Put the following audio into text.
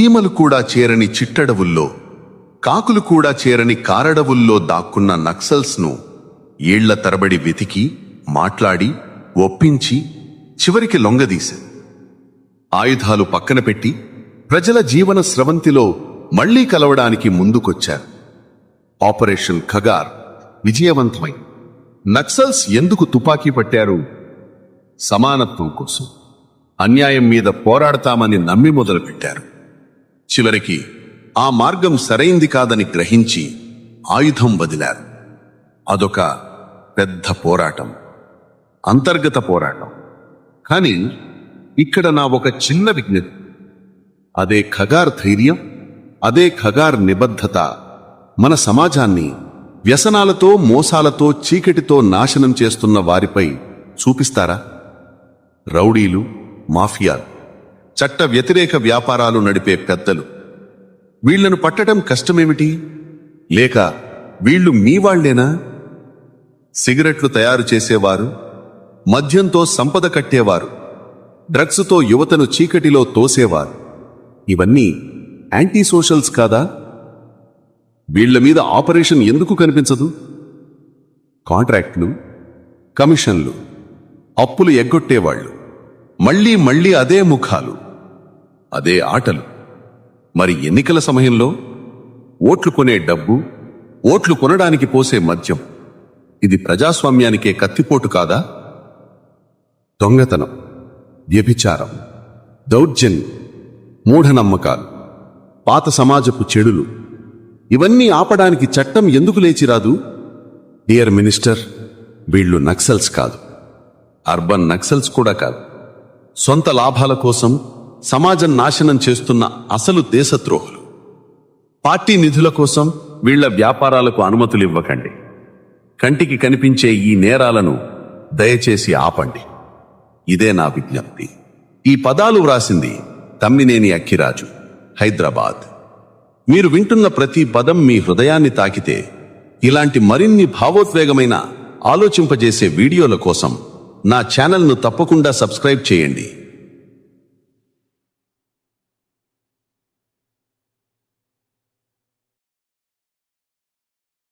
చీమలు కూడా చేరని చిట్టడవుల్లో కాకులు కూడా చేరని కారడవుల్లో దాక్కున్న నక్సల్స్ను ఏళ్ళ తరబడి వెతికి మాట్లాడి ఒప్పించి చివరికి లొంగదీశారు. ఆయుధాలు పక్కన పెట్టి ప్రజల జీవన స్రవంతిలో మళ్ళీ కలవడానికి ముందుకొచ్చారు. ఆపరేషన్ ఖగార్ విజయవంతమై నక్సల్స్ ఎందుకు తుపాకీ పట్టారు? సమానత్వం కోసం అన్యాయం మీద పోరాడతామని నమ్మి మొదలుపెట్టారు. చివరికి ఆ మార్గం సరైంది కాదని గ్రహించి ఆయుధం వదిలారు. అదొక పెద్ద పోరాటం అంతర్గత పోరాటం. కానీ ఇక్కడ నా ఒక చిన్న విజ్ఞప్తి. అదే ఖగార్ ధైర్యం అదే ఖగార్ నిబద్ధత మన సమాజాన్ని వ్యసనాలతో మోసాలతో చీకటితో నాశనం చేస్తున్న వారిపై చూపిస్తారా? రౌడీలు మాఫియాలు చట్ట వ్యతిరేక వ్యాపారాలు నడిపే పెద్దలు వీళ్ళను పట్టడం కష్టమేమిటి? లేక వీళ్ళు మీ వాళ్ళేనా సిగరెట్లు తయారు చేసేవారు మద్యంతో సంపద కట్టేవారు డ్రగ్స్తో యువతను చీకటిలో తోసేవారు. ఇవన్నీ యాంటీ సోషల్స్ కాదా? వీళ్ళ మీద ఆపరేషన్ ఎందుకు కనిపించదు? కాంట్రాక్ట్లు కమిషన్లు అప్పులు ఎగ్గొట్టేవాళ్ళు మళ్ళీ మళ్ళీ అదే ముఖాలు అదే ఆటలు. మరి ఎన్నికల సమయంలో? ఓట్లు కొనే డబ్బు ఓట్లు కొనడానికి పోసే మద్యం. ఇది ప్రజాస్వామ్యానికే కత్తిపోటు కాదా? దొంగతనం వ్యభిచారం దౌర్జన్యం మూఢనమ్మకాలు పాత సమాజపు చెడులు. ఇవన్నీ ఆపడానికి చట్టం ఎందుకు లేచిరాదు డియర్ మినిస్టర్ వీళ్ళు నక్సల్స్ కాదు. అర్బన్ నక్సల్స్ కూడా కాదు. సొంత లాభాల కోసం సమాజం నాశనం చేస్తున్న అసలు దేశద్రోహులు. పార్టీ నిధుల కోసం వీళ్ళ వ్యాపారాలకు అనుమతులు ఇవ్వకండి కంటికి కనిపించే ఈ నేరాలను దయచేసి ఆపండి. ఇదే నా విజ్ఞప్తి. ఈ పదాలు వ్రాసింది తమ్మినేని అక్కిరాజు హైదరాబాద్. మీరు వింటున్న ప్రతి పదం మీ హృదయాన్ని తాకితే ఇలాంటి మరిన్ని భావోద్వేగమైన ఆలోచింపజేసే వీడియోల కోసం నా ఛానల్ను తప్పకుండా సబ్స్క్రైబ్ చేయండి.